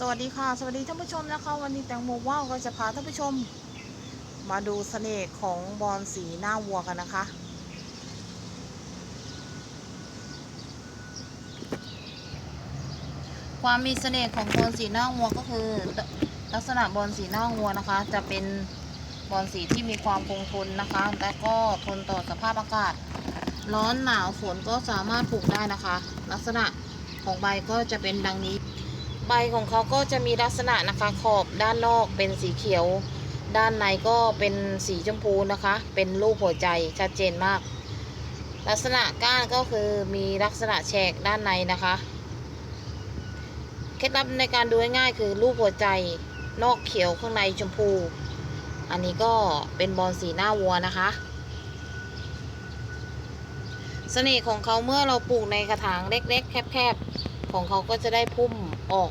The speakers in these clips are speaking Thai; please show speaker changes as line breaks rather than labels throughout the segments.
สวัสดีค่ะ สวัสดีท่านผู้ชมนะคะ วันนี้แตงโมว่าวก็จะพาท่านผู้ชม มาดูเสน่ห์ของบอลสีหน้าวัวกันนะคะ ความมีเสน่ห์ของบอลสีหน้าวัวก็คือ ลักษณะบอลสีหน้าวัวนะคะ จะเป็นบอลสีที่มีความคงทนนะคะ และก็ทนต่อสภาพอากาศ ร้อนหนาวฝนก็สามารถปลูกได้นะคะ ลักษณะของใบก็จะเป็นดังนี้ ใบของเขาก็จะมีลักษณะนะคะขอบด้านนอกเป็นสีเขียว ด้านในก็เป็นสีชมพูนะคะ เป็นรูปหัวใจชัดเจนมาก ลักษณะก้านก็คือมีลักษณะแฉกด้านในนะคะเคล็ดลับในการดูง่ายๆคือรูปหัวใจนอกเขียวข้างในชมพู อันนี้ก็เป็นบอลสีหน้าวัวนะคะเสน่ห์ของเขาเมื่อเราปลูกในกระถางเล็กๆ แคบๆ ของเขาก็จะได้พุ่มออก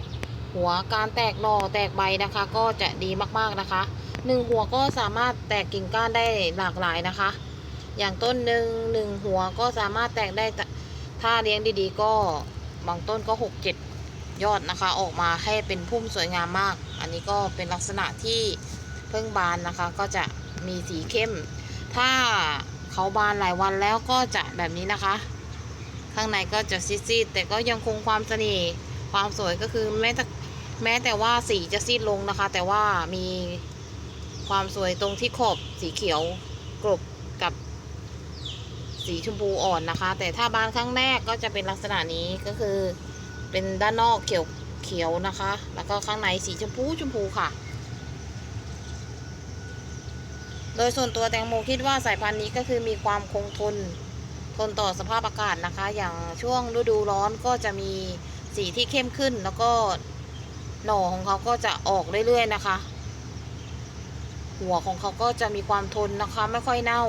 หัวการแตกหน่อแตกใบนะคะ ก็จะดีมากๆนะคะหนึ่งหัวก็สามารถแตกกิ่งก้านได้หลากหลายนะคะ อย่างต้นหนึ่งหนึ่งหัวก็สามารถแตกได้ถ้าเลี้ยงดีๆ ก็บางต้นก็หกเจ็ดยอดนะคะ ออกมาให้เป็นพุ่มสวยงามมาก อันนี้ก็เป็นลักษณะที่เพิ่งบานนะคะ ก็จะมีสีเข้ม ถ้าเขาบานหลายวันแล้วก็จะแบบนี้นะคะ ข้างในก็จะซีดๆแต่ก็ยังคงความเสน่ห์ความสวยก็คือแม้แต่แม้แต่ว่าสีจะซีดลงนะคะ แต่ว่ามีความสวยตรงที่ขอบสีเขียวกลบกับสีชมพูอ่อนนะคะ แต่ถ้าบานข้างแรกก็จะเป็นลักษณะนี้ก็คือเป็นด้านนอกเขียวเขียวนะคะ แล้วก็ข้างในสีชมพูชมพูค่ะ โดยส่วนตัวแตงโมคิดว่าสายพันธุ์นี้ก็คือมีความคงทน ทนต่อสภาพอากาศนะคะ อย่างช่วงฤดูร้อนก็จะมีสีที่เข้มขึ้น แล้วก็หน่อของเขาก็จะออกเรื่อยๆนะคะ หัวของเขาก็จะมีความทนนะคะ ไม่ค่อยเน่า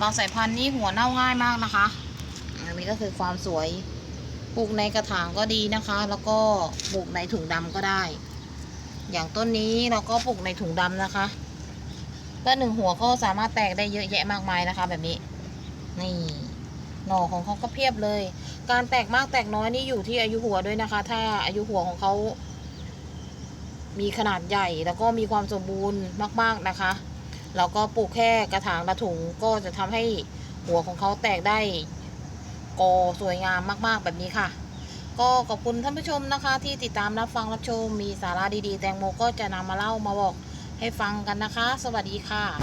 บางสายพันธุ์นี้หัวเน่าง่ายมากนะคะอันนี้ก็คือความสวยปลูกในกระถางก็ดีนะคะ แล้วก็ปลูกในถุงดำก็ได้ อย่างต้นนี้เราก็ปลูกในถุงดำนะคะก็หนึ่งหัวก็สามารถแตกได้เยอะแยะมากมายนะคะ แบบนี้ นี่หน่อของเขาก็เพียบเลย การแตกมากแตกน้อยนี่อยู่ที่อายุหัวด้วยนะคะ ถ้าอายุหัวของเขา มีขนาดใหญ่แล้วก็มีความสมบูรณ์มาก ๆนะคะเราก็ปลูกแค่กระถางละถุงก็จะทำให้หัวของเขาแตกได้กอสวยงามมาก ๆ แบบนี้ค่ะ ก็ขอบคุณท่านผู้ชมนะคะ ที่ติดตามรับฟังรับชมมีสาระดีๆ แตงโมก็จะนำมาเล่ามาบอกให้ฟังกันนะคะ สวัสดีค่ะ